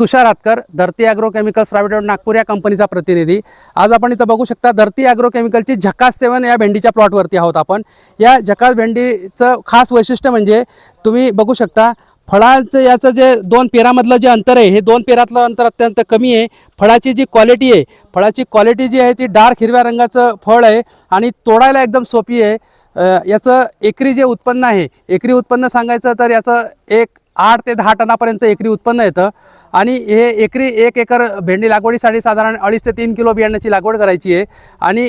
तुषार हातकर धरती agro chemicals private Nagpur या कंपनीचा प्रतिनिधी. आज आपण इथं बघू शकता धरती ॲग्रो केमिकलची झकास सेवन या भेंडीच्या प्लॉटवरती आहोत आपण. या झकास भेंडीचं खास वैशिष्ट्य म्हणजे तुम्ही बघू शकता फळांचं याचं जे दोन पेरामधलं जे अंतर आहे हे दोन पेरातलं अंतर अत्यंत कमी आहे. फळाची जी क्वालिटी आहे फळाची क्वालिटी जी आहे ती डार्क हिरव्या रंगाचं फळ आहे आणि तोडायला एकदम सोपी आहे. याचं एकरी जे उत्पन्न आहे एकरी उत्पन्न सांगायचं तर याचं एक आठ ते दहा टनापर्यंत एकरी उत्पन्न येतं. आणि हे एकरी एक एकर भेंडी लागवडीसाठी साधारण अडीच ते तीन किलो बियाण्याची लागवड करायची आहे. आणि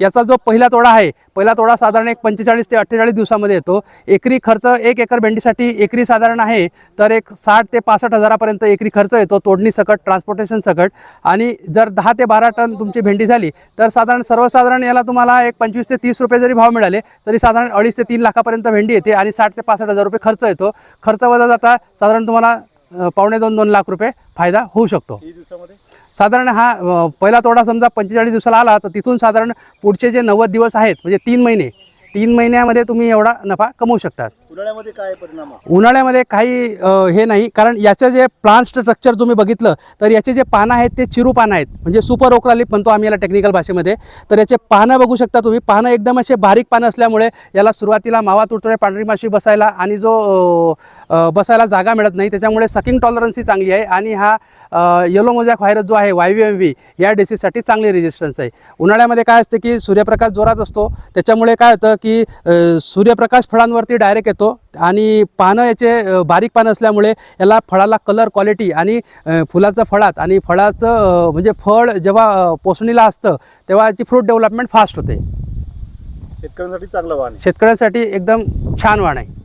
याचा जो पहिला तोडा आहे पहिला तोडा साधारण एक पंचेचाळीस ते अठ्ठेचाळीस दिवसामध्ये येतो. एकरी खर्च एक एकर भेंडीसाठी एकरी साधारण आहे तर एक साठ ते पासष्ट हजारापर्यंत एकरी खर्च येतो तोडणी सकट ट्रान्सपोर्टेशन सकट. आणि जर दहा ते बारा टन तुमची भेंडी झाली तर साधारण सर्वसाधारण याला तुम्हाला एक पंचवीस ते तीस रुपये जरी भाव मिळाले तरी साधारण अडीच ते तीन लाखापर्यंत भेंडी येते आणि साठ ते पासष्ट हजार रुपये खर्च येतो. खर्च वजा जाता साधारण तुम्हाला पावणे दोन दोन लाख रुपये फायदा होऊ शकतो. दिवसामध्ये? साधारण हा पहिला तोडा समजा पंचेचाळीस दिवसाला आला तर तिथून साधारण पुढचे जे नव्वद दिवस आहेत म्हणजे तीन महिने तीन महिन्यामध्ये तुम्ही एवढा नफा कमवू शकतात. उन्हाळ्यामध्ये काय परिणाम उन्हाळ्यामध्ये काही हे नाही. कारण याचं जे प्लांट स्ट्रक्चर तुम्ही बघितलं तर याचे जे पानं आहेत ते चिरू पानं आहेत. म्हणजे सुपर ओक्रालिप म्हणतो आम्ही याला टेक्निकल भाषेमध्ये. तर याचे पानं बघू शकता तुम्ही. पानं एकदम असे बारीक पानं असल्यामुळे याला सुरुवातीला मावा तुडतुडे पांढरी माशी बसायला आणि जो बसायला जागा मिळत नाही. त्याच्यामुळे सकिंग टॉलरन्सी चांगली आहे आणि हा येलो मोजॅक व्हायरस जो आहे वाय एम व्ही या डिसीजसाठी चांगली रेजिस्टन्स आहे. उन्हाळ्यामध्ये काय असते की सूर्यप्रकाश जोरात असतो. त्याच्यामुळे काय होतं की सूर्यप्रकाश फळांवरती डायरेक्ट येतो. आणि पानं याचे बारीक पानं असल्यामुळे याला फळाला कलर क्वालिटी आणि फुलाचं फळात आणि फळाचं म्हणजे फळ जेव्हा पोसणीला असतं तेव्हा याची फ्रूट डेव्हलपमेंट फास्ट होते. शेतकऱ्यांसाठी चांगलं आहे. शेतकऱ्यांसाठी एकदम छान वाण आहे.